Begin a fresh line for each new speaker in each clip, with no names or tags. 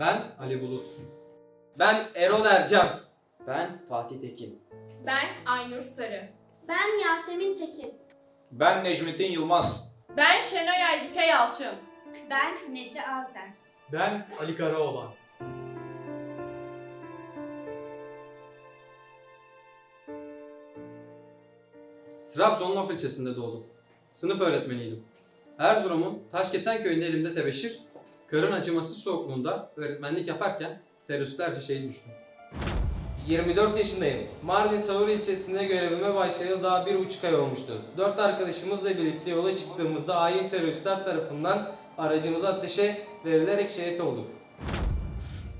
Ben Ali Bulut.
Ben Erol Ercan.
Ben Fatih Tekin.
Ben Aynur Sarı.
Ben Yasemin Tekin.
Ben Necmettin Yılmaz.
Ben Şenay Aybüke Yalçın.
Ben Neşe Alten.
Ben Ali Karaoğlan.
Trabzon'un Of ilçesinde doğdum. Sınıf öğretmeniydim. Erzurum'un Taşkesen köyünde elimde tebeşir, karın acımasız soğukluğunda öğretmenlik yaparken teröristlerce şehit düştüm.
24 yaşındayım. Mardin Savur ilçesinde görevime başlayalı daha bir buçuk ay olmuştu. Dört arkadaşımızla birlikte yola çıktığımızda hain teröristler tarafından aracımıza ateşe verilerek şehit olduk.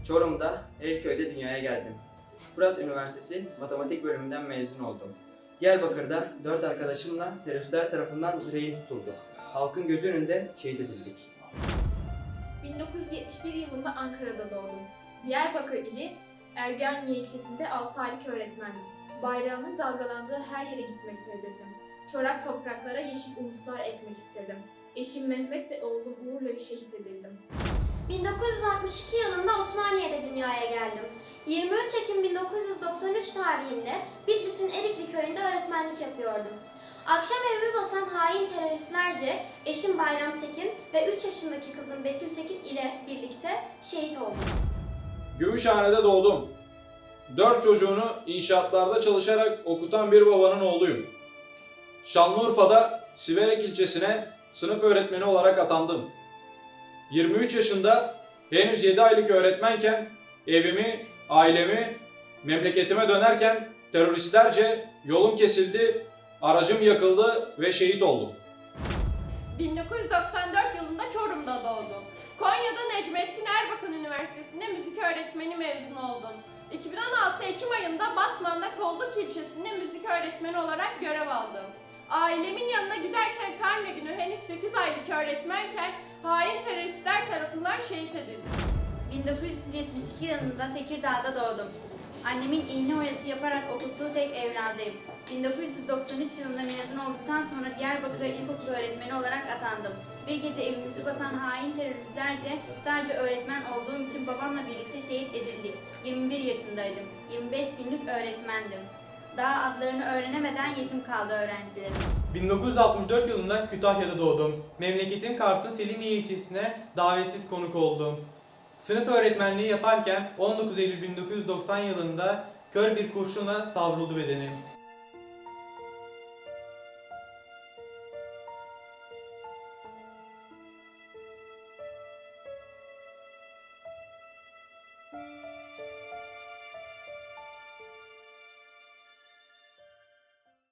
Çorum'da Elköy'de dünyaya geldim. Fırat Üniversitesi Matematik bölümünden mezun oldum. Diyarbakır'da dört arkadaşımla teröristler tarafından rehin tutulduk. Halkın gözü önünde şehit edildik.
1971 yılında Ankara'da doğdum. Diyarbakır ili Ergenliye ilçesinde 6 aylık öğretmendim. Bayrağımın dalgalandığı her yere gitmekti hedefim. Çorak topraklara yeşil umutlar ekmek istedim. Eşim Mehmet ve oğlum Uğur'la şehit edildim.
1962 yılında Osmaniye'de dünyaya geldim. 23 Ekim 1993 tarihinde Bitlis'in Erikli köyünde öğretmenlik yapıyordum. Akşam evimi basan hain teröristlerce eşim Bayram Tekin ve 3 yaşındaki kızım Betül Tekin ile birlikte şehit oldum.
Gümüşhane'de doğdum. Dört çocuğunu inşaatlarda çalışarak okutan bir babanın oğluyum. Şanlıurfa'da Siverek ilçesine sınıf öğretmeni olarak atandım. 23 yaşında henüz 7 aylık öğretmenken evimi, ailemi, memleketime dönerken teröristlerce yolum kesildi, aracım yakıldı ve şehit oldum.
1994 yılında Çorum'da doğdum. Konya'da Necmettin Erbakan Üniversitesi'nde müzik öğretmeni mezun oldum. 2016 Ekim ayında Batman'da Kolluk ilçesinde müzik öğretmeni olarak görev aldım. Ailemin yanına giderken karne günü henüz 8 aylık öğretmenken hain teröristler tarafından şehit edildim.
1972 yılında Tekirdağ'da doğdum. Annemin iğne oyası yaparak okuttuğu tek evladıyım. 1993 yılında mezun olduktan sonra Diyarbakır'a ilkokul öğretmeni olarak atandım. Bir gece evimizi basan hain teröristlerce sadece öğretmen olduğum için babamla birlikte şehit edildik. 21 yaşındaydım. 25 günlük öğretmendim. Daha adlarını öğrenemeden yetim kaldı öğrencilerim.
1964 yılında Kütahya'da doğdum. Memleketim Kars'ın Selimiye ilçesine davetsiz konuk oldum. Sınıf öğretmenliği yaparken 19 Eylül 1990 yılında kör bir kurşunla savruldu bedenim.